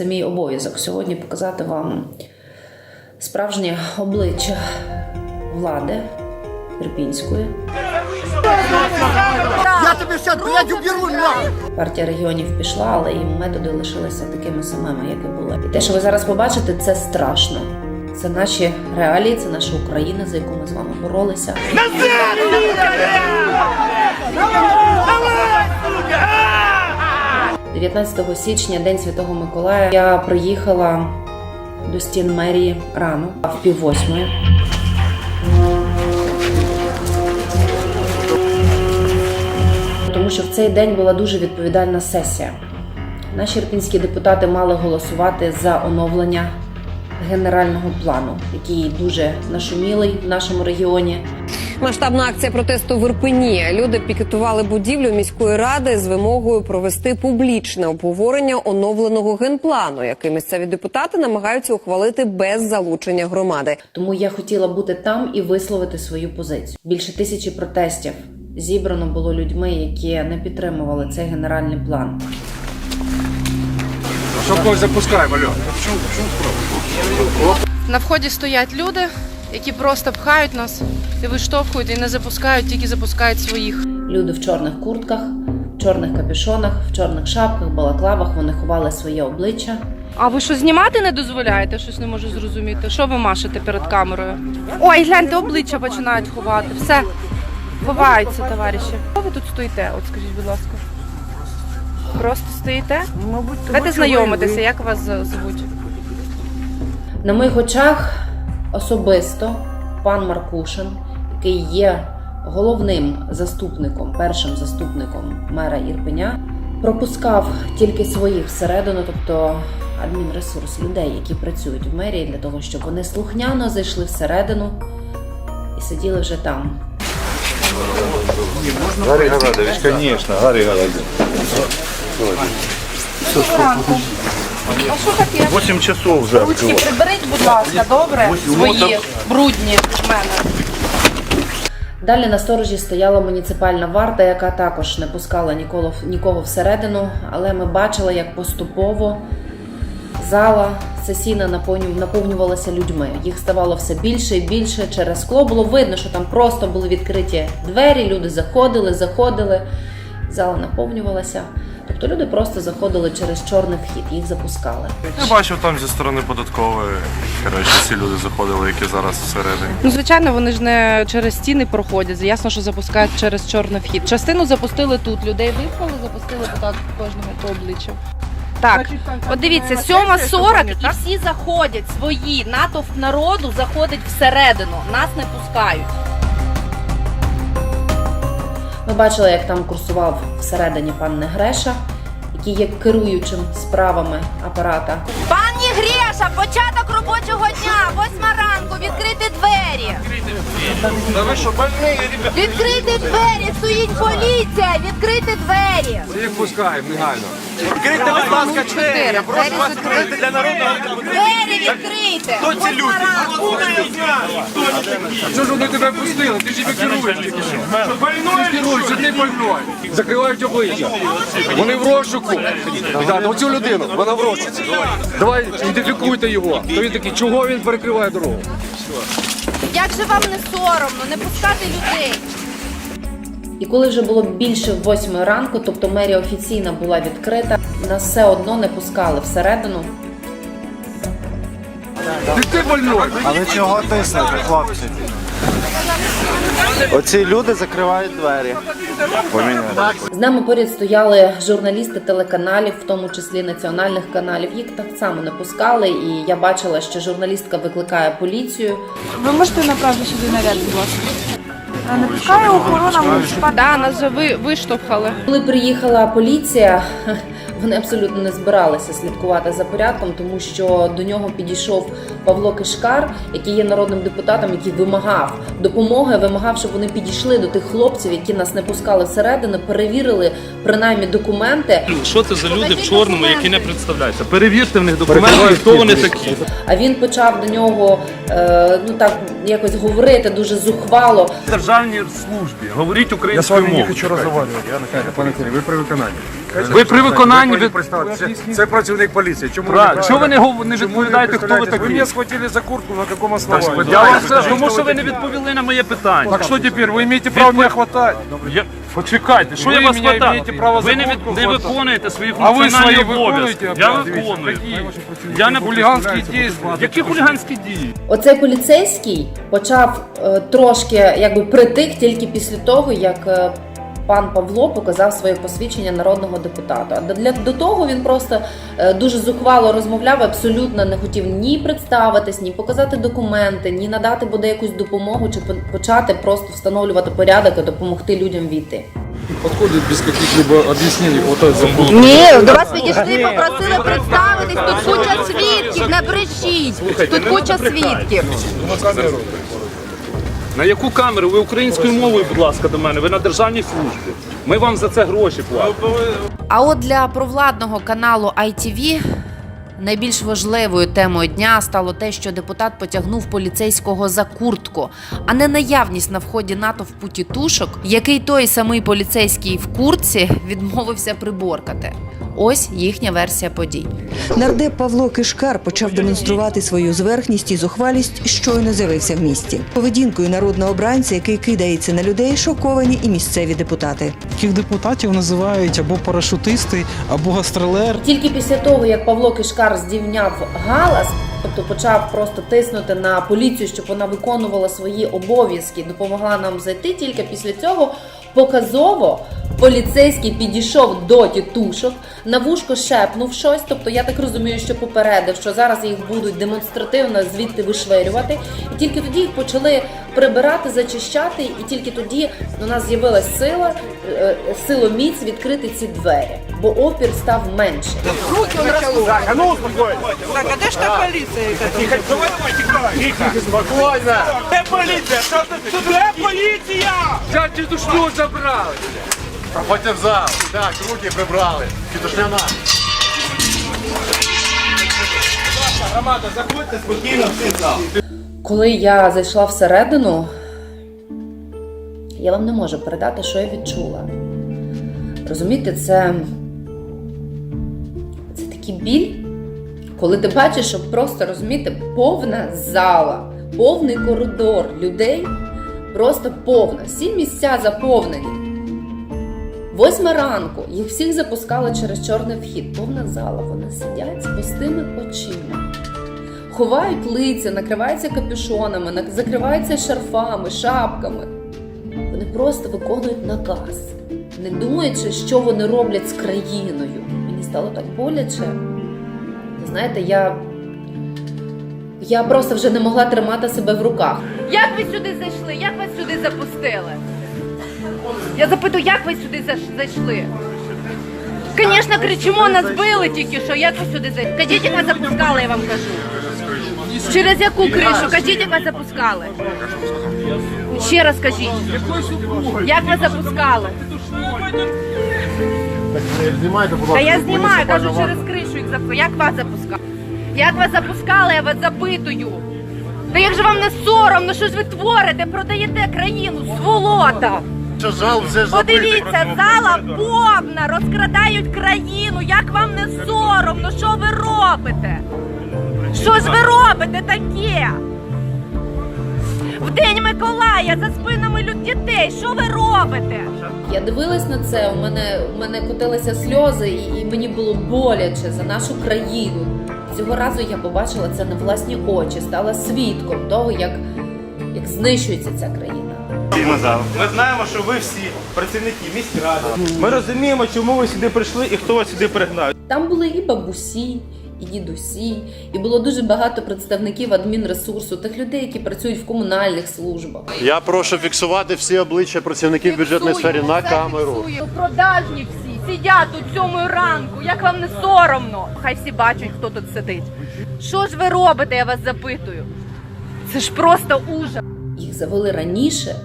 Це мій обов'язок сьогодні показати вам справжнє обличчя влади Ірпінської. Я тебе сейчас, блядь, уберу нахуй! Партія регіонів пішла, але і методи лишилися такими самими, як і були. І те, що ви зараз побачите, це страшно. Це наші реалії, це наша Україна, за яку ми з вами боролися. 19 січня, День Святого Миколая, я приїхала до стін мерії рано, а в пів восьмої. Тому що в цей день була дуже відповідальна сесія. Наші ірпінські депутати мали голосувати за оновлення генерального плану, який дуже нашумілий в нашому регіоні. Масштабна акція протесту в Ірпені. Люди пікетували будівлю міської ради з вимогою провести публічне обговорення оновленого генплану, який місцеві депутати намагаються ухвалити без залучення громади. Тому я хотіла бути там і висловити свою позицію. Більше тисячі протестів зібрано було людьми, які не підтримували цей генеральний план. Що когось запускаємо, Альон? На вході стоять люди, які просто пхають нас і виштовхують, і не запускають, тільки запускають своїх. Люди в чорних куртках, в чорних капюшонах, в чорних шапках, балаклавах. Вони ховали своє обличчя. А ви що знімати не дозволяєте? Щось не можу зрозуміти. Що ви машете перед камерою? Ой, гляньте, обличчя починають ховати. Все, ховаються, товариші. Що ви тут стоїте? От скажіть, будь ласка. Просто стоїте? Давайте знайомитися, як вас звуть. На моїх очах особисто пан Маркушин, який є головним заступником, першим заступником мера Ірпеня, пропускав тільки своїх всередину, тобто адмінресурс людей, які працюють в мерії, для того, щоб вони слухняно зайшли всередину і сиділи вже там. Гаррі Гарадович, звісно, Гаррі Гарадович. А що таке? 8 часов вже. Ручки приберіть, будь ласка, добре? Свої брудні в мене. Далі на сторожі стояла муніципальна варта, яка також не пускала ніколи, нікого всередину, але ми бачили, як поступово зала сесійна наповнювалася людьми. Їх ставало все більше і більше. Через скло було видно, що там просто були відкриті двері, люди заходили, заходили, зала наповнювалася. Тобто люди просто заходили через чорний вхід, їх запускали. Я бачив там зі сторони податкової. Коротше, ці люди заходили, які зараз всередині. Ну, звичайно, вони ж не через стіни проходять. Ясно, що запускають через чорний вхід. Частину запустили тут. Людей випали, запустили так кожному по обличчю. Так, от дивіться, 7.40 і всі заходять свої. Натовп народу заходить всередину. Нас не пускають. Ми бачили, як там курсував всередині пан Негреша, який є керуючим справами апарата. Пані Греша, початок робочого дня, восьма ранку, відкрити двері. Та ви що, больні, ребята? Відкрити двері, стоїть поліція, відкрити двері. Всіх пускаємо, негайно. Відкрийте, будь ласка, двері. Я прошу вас відкрити для народу. Двері відкрити. Хто ці люди? Що ж вони тебе пустили? Ти ж іми керуєш тільки що. Ти ж керуєш, що ти больной. Закривають обличчя. Вони в розшуку. Так, оцю людину, вона в розшуку. Давай, ідентифікуйте його. То він такий, чого він перекриває дорогу? Як же вам не соромно, не пускати людей? І коли вже було більше восьмої ранку, тобто мерія офіційно була відкрита, нас все одно не пускали всередину. Ти ти больной. А ви чого тиснете, хлопці? Оці люди закривають двері. З нами поряд стояли журналісти телеканалів, в тому числі національних каналів. Їх так само не пускали, і я бачила, що журналістка викликає поліцію. Ви можете направити сюди наряд, будь ласка? Не пускає охорона. Да, нас вже ви, виштовхали. Коли приїхала поліція, вони абсолютно не збиралися слідкувати за порядком, тому що до нього підійшов Павло Кишкар, який є народним депутатом, який вимагав допомоги, вимагав, щоб вони підійшли до тих хлопців, які нас не пускали всередину, перевірили принаймні документи. Що це за люди в чорному, які не представляються? Перевірте в них документи, хто вони такі. А він почав до нього е, ну так якось говорити дуже зухвало. Державній службі. Говоріть Я з українською вами не хочу розмовляти. Ви при виконанні. Ви при виконанні повинні ви- від... представитися. Це працівник поліції. Чому Правильно. Чого ви не, гов- не Чому відповідаєте, хто ви такі? Ви мене схватили за куртку, на якому основании? Я вам скажу, тому що ви не відповіли на моє питання. Так що тепер? Ви маєте право мене хватати? Я... Почекайте, що Ви я вас мене маєте право Ви за не, від... куртку не хватати. виконуєте свої А ви функціональні свої обов'язки. виконуєте? Я виконую. Я не Хуліганські дії. Які хуліганські дії? Оцей поліцейський почав е, трошки якби притих тільки після того, як е, пан Павло показав своє посвідчення народного депутата. А Для до того він просто е, дуже зухвало розмовляв, абсолютно не хотів ні представитись, ні показати документи, ні надати буде якусь допомогу, чи по- почати просто встановлювати порядок і допомогти людям війти. Подходит без каких-либо объяснений. Вот это забыл. Ні, до вас підійшли, попросили представитись. Тут куча свідків, не брешіть. Тут куча свідків. На яку камеру? Ви українською мовою, будь ласка, до мене. Ви на державній службі. Ми вам за це гроші платимо. А от для провладного каналу ITV найбільш важливою темою дня стало те, що депутат потягнув поліцейського за куртку, а не наявність на вході натовпу тітушок, який той самий поліцейський в куртці відмовився приборкати. Ось їхня версія подій. Нардеп Павло Кишкар почав демонструвати свою зверхність і зухвалість, щойно з'явився в місті. Поведінкою народного обранця, який кидається на людей, шоковані і місцеві депутати. Таких депутатів називають або парашутисти, або гастролер. Тільки після того, як Павло Кишкар здівняв галас, тобто почав просто тиснути на поліцію, щоб вона виконувала свої обов'язки, допомогла нам зайти. Тільки після цього показово поліцейський підійшов до тітушок, на вушко шепнув щось. Тобто, я так розумію, що попередив, що зараз їх будуть демонстративно звідти вишвирювати. І тільки тоді їх почали прибирати, зачищати, і тільки тоді у нас з'явилась сила, е, силоміць відкрити ці двері, бо опір став менше. Так, а де ж та поліція? Взять тітушню забрали. Проходьте в зал. Так, руки прибрали. Петушня на. Коли я зайшла всередину, я вам не можу передати, що я відчула. Розумієте, це, це такий біль, коли ти бачиш, що просто розумієте, повна зала, повний коридор людей, просто повна. Всі місця заповнені. Восьма ранку їх всіх запускали через чорний вхід. Повна зала. Вони сидять з пустими очима ховають лиця, накриваються капюшонами, закриваються шарфами, шапками. Вони просто виконують наказ, не думаючи, що вони роблять з країною. Мені стало так боляче. Ви Знаєте, я, я просто вже не могла тримати себе в руках. Як ви сюди зайшли? Як вас сюди запустили? Я запитую, як ви сюди зайшли? Звісно, кричимо, нас били тільки що. Як ви сюди зайшли? Кажіть, як запускали, я вам кажу. Через яку кришу? Кажіть, як вас запускали. Ще раз кажіть. Як вас запускали? Знімайте, будь Та ласка. я знімаю, кажу, через кришу їх запускали. Як вас запускали? Як вас запускали, я вас запитую. Та як же вам не соромно, що ж ви творите, продаєте країну, сволота? Що ж. Подивіться, зала повна, розкрадають країну. Як вам не соромно? Що ви робите? Що ж ви робите таке? В день Миколая за спинами люд дітей. Що ви робите? Я дивилась на це, у мене, у мене котилися сльози, і, і мені було боляче за нашу країну. Цього разу я побачила це на власні очі, стала свідком того, як, як знищується ця країна. Ми знаємо, що ви всі працівники міськради. Ми розуміємо, чому ви сюди прийшли і хто вас сюди пригнав. Там були і бабусі, і дідусі, і було дуже багато представників адмінресурсу, тих людей, які працюють в комунальних службах. Я прошу фіксувати всі обличчя працівників бюджетної сфери на камеру. Продажні всі сидять тут сьомої ранку. Як вам не соромно? Хай всі бачать, хто тут сидить. Що ж ви робите, я вас запитую? Це ж просто ужас. Їх завели раніше,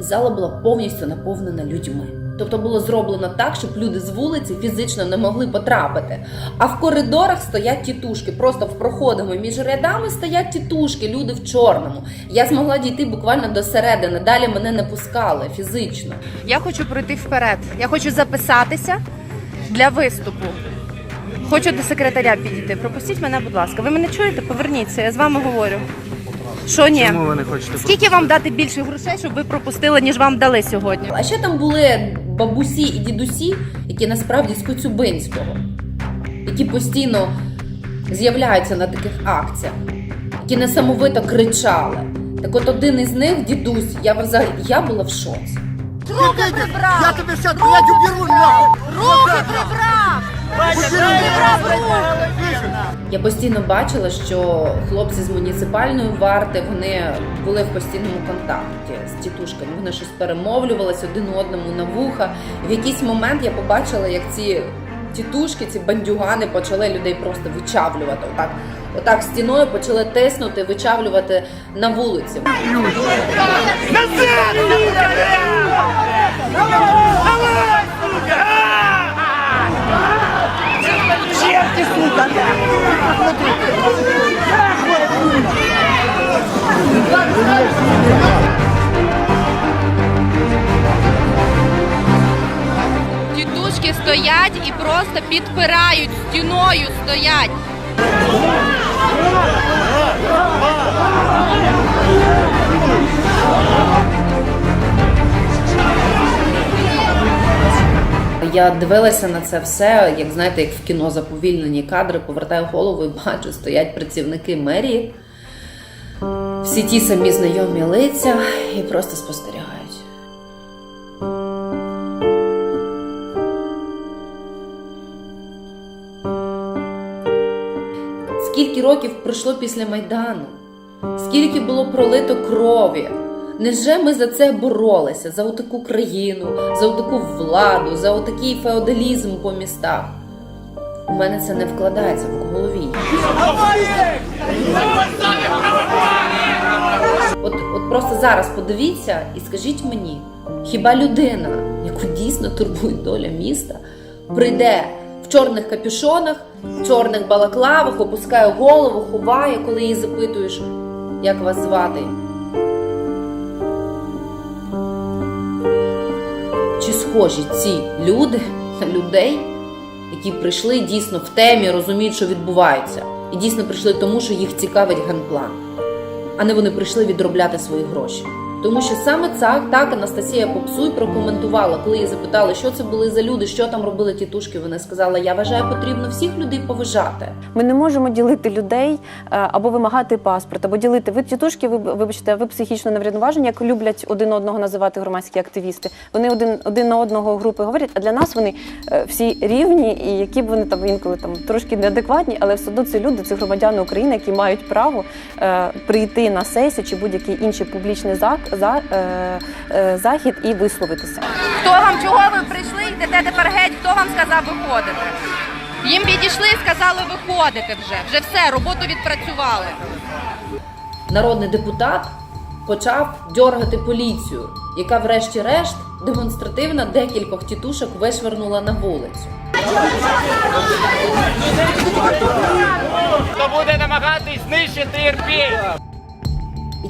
і зала була повністю наповнена людьми. Тобто було зроблено так, щоб люди з вулиці фізично не могли потрапити. А в коридорах стоять тітушки. Просто в проходами між рядами стоять тітушки, люди в чорному. Я змогла дійти буквально до середини. Далі мене не пускали фізично. Я хочу пройти вперед. Я хочу записатися для виступу. Хочу до секретаря підійти. Пропустіть мене, будь ласка. Ви мене чуєте? Поверніться, я з вами говорю. Що ні? Чому ви не хочете? Скільки вам дати більше грошей, щоб ви пропустили, ніж вам дали сьогодні? А ще там були бабусі і дідусі, які насправді з Коцюбинського, які постійно з'являються на таких акціях, які несамовито кричали. Так от один із них, дідусь, я взагалі я була в шоці. Руки прибрав! Я тобі ще, блядь, уберу, Руки прибрав! Руки! Я постійно бачила, що хлопці з муніципальної варти вони були в постійному контакті з тітушками. Вони щось перемовлювалися один одному на вуха. В якийсь момент я побачила, як ці тітушки, ці бандюгани почали людей просто вичавлювати. Отак, отак стіною почали тиснути, вичавлювати на вулиці. Тітушки стоять і просто підпирають стіною стоять. Я дивилася на це все, як знаєте, як в кіно заповільнені кадри, повертаю голову і бачу, стоять працівники мерії, всі ті самі знайомі лиця і просто спостерігають. Скільки років пройшло після Майдану? Скільки було пролито крові? Невже ми за це боролися, за отаку країну, за отаку владу, за отакий феодалізм по містах? У мене це не вкладається в голові. От, от просто зараз подивіться і скажіть мені, хіба людина, яку дійсно турбує доля міста, прийде в чорних капюшонах, в чорних балаклавах, опускає голову, ховає, коли її запитуєш, як вас звати? Схожі ці люди на людей, які прийшли дійсно в темі, розуміють, що відбувається, і дійсно прийшли тому, що їх цікавить генплан, а не вони прийшли відробляти свої гроші. Тому що саме так, так Анастасія Попсуй прокоментувала, коли її запитали, що це були за люди, що там робили тітушки. Вона сказала: Я вважаю, потрібно всіх людей поважати. Ми не можемо ділити людей е, або вимагати паспорт, або ділити. Ви тітушки, ви вибачте, ви психічно неврівноважені, як люблять один одного називати громадські активісти. Вони один, один на одного групи говорять, а для нас вони е, всі рівні, і які б вони там інколи там трошки неадекватні, але все одно це люди, це громадяни України, які мають право е, прийти на сесію чи будь-який інший публічний зак, за, е, е, захід і висловитися. Хто вам чого ви прийшли? Йдете тепер геть? Хто вам сказав виходити? Їм підійшли сказали виходити вже. Вже все, роботу відпрацювали. Народний депутат почав дьоргати поліцію, яка, врешті-решт, демонстративно декількох тітушок вишвернула на вулицю. Хто буде намагатись знищити ірпінь?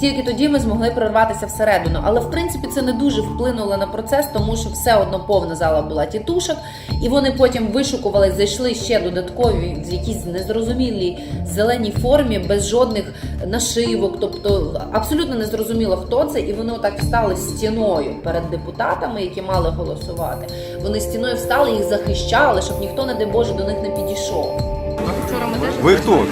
Тільки тоді ми змогли прорватися всередину. Але в принципі це не дуже вплинуло на процес, тому що все одно повна зала була тітушок, і вони потім вишукували, зайшли ще додаткові в якійсь незрозумілій зеленій формі, без жодних нашивок. Тобто абсолютно не зрозуміло, хто це, і вони отак встали стіною перед депутатами, які мали голосувати. Вони стіною встали, їх захищали, щоб ніхто, не дай Боже, до них не підійшов. Ви хто?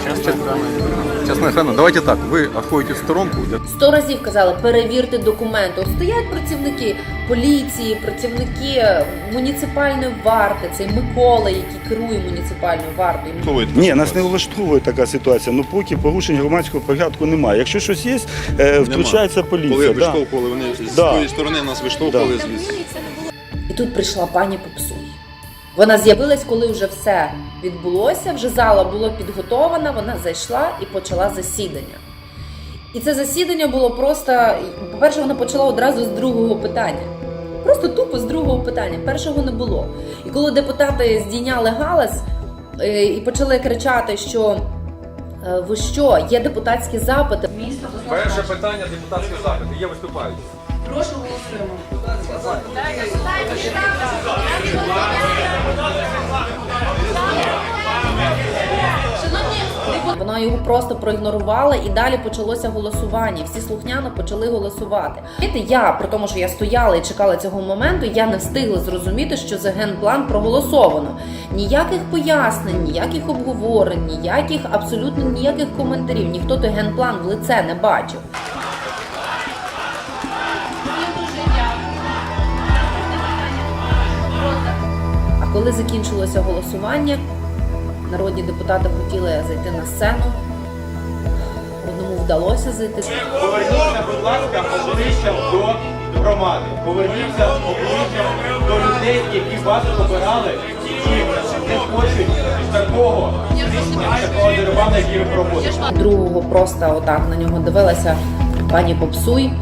Чесна охрана, давайте так, ви отходите в сторонку. Сто разів казали, перевірте документи. От стоять працівники поліції, працівники муніципальної варти, цей Микола, який керує муніципальною вартою. Ні, нас не влаштовує така ситуація. Ну поки порушень громадського порядку немає. Якщо щось є, е, включається поліція. Коли да. виштовхували, вони з Да. тої сторони нас виштовхували звідси. І тут прийшла пані Попсуй. Вона з'явилась, коли вже все відбулося, вже зала була підготована, вона зайшла і почала засідання. І це засідання було просто, по-перше, вона почала одразу з другого питання. Просто тупо з другого питання. Першого не було. І коли депутати здійняли галас е, і почали кричати, що е, ви що, є депутатські запити. Перше питання депутатського запиту. Є виступаючі. Вона його просто проігнорувала і далі почалося голосування. Всі слухняно почали голосувати. Я при тому, що я стояла і чекала цього моменту, я не встигла зрозуміти, що за генплан проголосовано. Ніяких пояснень, ніяких обговорень, ніяких абсолютно ніяких коментарів. Ніхто той генплан в лице не бачив. Коли закінчилося голосування, народні депутати хотіли зайти на сцену. Одному вдалося зайти. Поверніться, будь ласка, обличчям до громади. Поверніться обличчям до людей, які вас обирали і не хочуть такого рішення, такого дерибану, який ви проводите. Другого просто отак на нього дивилася пані Попсуй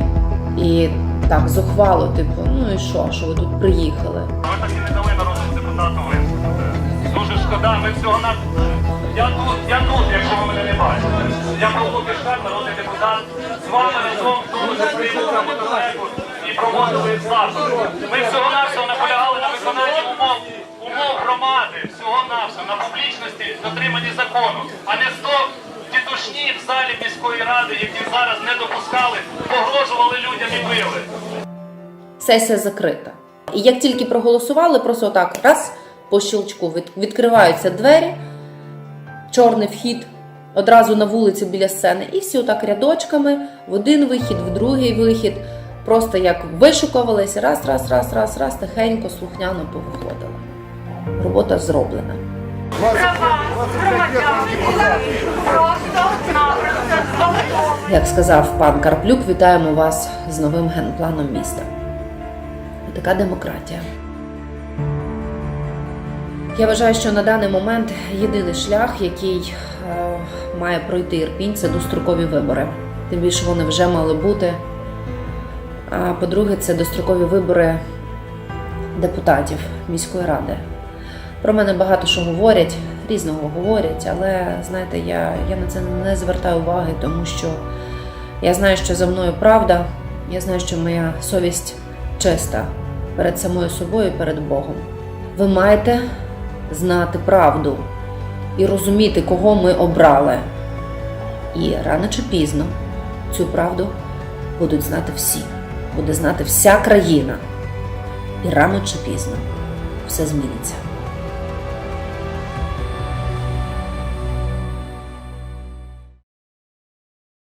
і так зухвало, типу, ну і що, що ви тут приїхали? Ви так і не дали депутату. Дуже шкода, ми всього на... Я тут, я тут, якщо ви мене не бачите. Я Павло Кишкар, народний депутат, з вами разом тому числі недалеко і проводили заходи. Ми всього-навсього наполягали на виконанні умов, умов громади, всього-навсього, на публічності, дотриманні закону, а не сто тітушні в залі міської ради, які зараз не допускали, погрожували людям і били. Сесія закрита. І як тільки проголосували, просто отак раз по щелчку відкриваються двері, чорний вхід одразу на вулиці біля сцени, і всі отак рядочками в один вихід, в другий вихід. Просто як вишукувалися, раз, раз, раз, раз, раз, тихенько, слухняно повиходили. Робота зроблена. Як сказав пан Карплюк, вітаємо вас з новим генпланом міста. Така демократія. Я вважаю, що на даний момент єдиний шлях, який е, має пройти Ірпінь, це дострокові вибори. Тим більше вони вже мали бути. А по-друге, це дострокові вибори депутатів міської ради. Про мене багато що говорять, різного говорять, але знаєте, я, я на це не звертаю уваги, тому що я знаю, що за мною правда, я знаю, що моя совість чиста перед самою собою перед Богом. Ви маєте знати правду і розуміти, кого ми обрали. І рано чи пізно цю правду будуть знати всі, буде знати вся країна. І рано чи пізно все зміниться.